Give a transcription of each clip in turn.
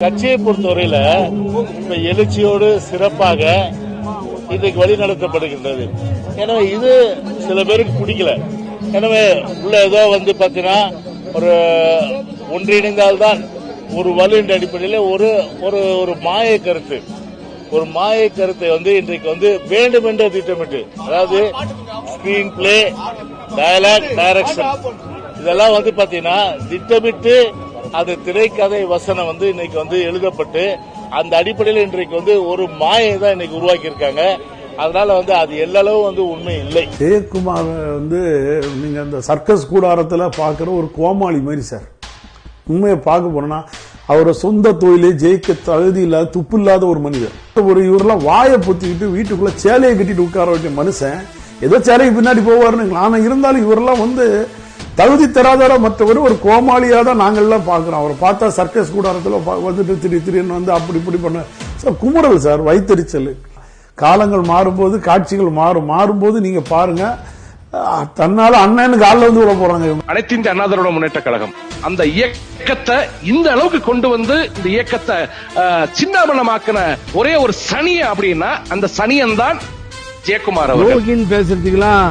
கட்சியை பொறுத்தவரையில இப்ப எழுச்சியோடு சிறப்பாக இன்றைக்கு வழி நடத்தப்படுகின்றது எனவே இது சில பேருக்கு பிடிக்கல. எனவே உள்ள ஏதோ வந்து பாத்தீங்கன்னா ஒரு ஒன்றிணைந்தால்தான் ஒரு வலு என்ற அடிப்படையில் ஒரு ஒரு ஒரு மாய கருத்து. ஒரு மாய கருத்தை வந்து இன்றைக்கு வந்து வேண்டும் என்ற திட்டமிட்டு அதாவது ஸ்கிரீன் பிளே டயலாக் டைரக்ஷன் இதெல்லாம் வந்து பாத்தீங்கன்னா திட்டமிட்டு அது திரைக்கதை வசனம் வந்து இன்னைக்கு வந்து எழுதப்பட்டு அந்த அடிப்படையில் இன்றைக்கு வந்து ஒரு மாயை தான் இன்னைக்கு உருவாக்கி இருக்காங்க அதனால வந்து அது எல்லளவு வந்து உண்மை இல்லை. ஜெயக்குமார் வந்து நீங்க அந்த சர்க்கஸ் கூடாரத்துல பாக்குற ஒரு கோமாளி மாதிரி சார். உண்மையை பார்க்க போனோம்னா அவரை சொந்த தொழிலே ஜெயிக்க தகுதி இல்லாத துப்பு இல்லாத ஒரு மனிதர். ஒரு இவரெல்லாம் வாயை பொத்திக்கிட்டு வீட்டுக்குள்ள சேலையை கட்டிட்டு உட்கார வேண்டிய மனுஷன் ஏதோ சேலைக்கு பின்னாடி போவாருன்னு ஆனா இருந்தாலும் இவரெல்லாம் வந்து தகுதி தராதர மற்றவர் ஒரு கோமாளியா தான் நாங்கள்லாம் பாக்குறோம் அவரை பார்த்தா சர்க்கஸ் கூடாரத்துல வந்துட்டு திடீர் திடீர்னு வந்து அப்படி இப்படி பண்ண சார் குமுறல் சார் வைத்தறிச்சல். காலங்கள் மாறும்போது காட்சிகள் மாறும் மாறும்போது நீங்க பாருங்க. தன்னால அண்ணன்னு காலில் வந்து விட போறாங்க. அனைத்து இந்திய அண்ணா திராவிட முன்னேற்ற கழகம். அந்த இயக்கத்தை இந்த அளவுக்கு கொண்டு வந்து இந்த இயக்கத்தை சின்னாபனமாக்கின ஒரே ஒரு சனிய அப்படின்னா அந்த சனியன் தான் ஜெயக்குமார் அவர்கள். யோகின்னு பேசுறதுக்கெல்லாம்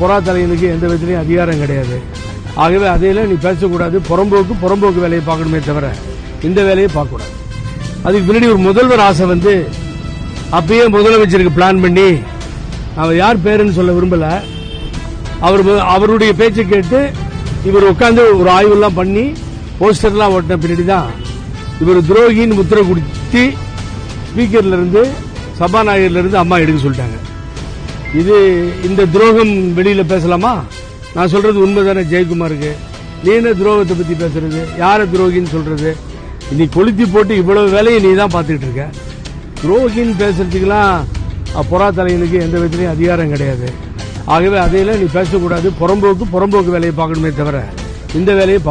புறா தலைவனுக்கு எந்த விதத்திலையும் அதிகாரம் கிடையாது. ஆகவே அதையெல்லாம் நீ பேசக்கூடாது. புறம்போக்கு புறம்போக்கு வேலையை பார்க்கணுமே தவிர இந்த வேலையை பார்க்கக்கூடாது. அதுக்கு பின்னாடி ஒரு முதல்வர் ஆசை வந்து அப்பயே முதலமைச்சருக்கு பிளான் பண்ணி அவர் யார் பேருன்னு சொல்ல விரும்பல. அவர் அவருடைய பேச்சை கேட்டு இவர் உட்காந்து ஒரு ஆய்வெல்லாம் பண்ணி போஸ்டர்லாம் ஓட்டின பின்னாடி தான் இவர் துரோகின்னு முத்திரை குடுத்தி ஸ்பீக்கர்ல இருந்து சபாநாயகர்ல இருந்து அம்மா எடுக்க சொல்லிட்டாங்க. இது இந்த துரோகம் வெளியில பேசலாமா? நான் சொல்றது உண்மைதானே ஜெயக்குமாருக்கு? நீ என்ன துரோகத்தை பத்தி பேசுறது? யார துரோகின்னு சொல்றது? நீ கொளுத்தி போட்டு இவ்வளவு வேலையை நீ தான் பார்த்துக்கிட்டு இருக்க. துரோகின்னு பேசுறதுக்கெல்லாம் புறாத்தலைகளுக்கு தலைவனுக்கு எந்த விதத்திலையும் அதிகாரம் கிடையாது. ஆகவே அதையெல்லாம் நீ பேசக்கூடாது. புறம்போக்கு புறம்போக்கு வேலையை பார்க்கணுமே தவிர இந்த வேலையை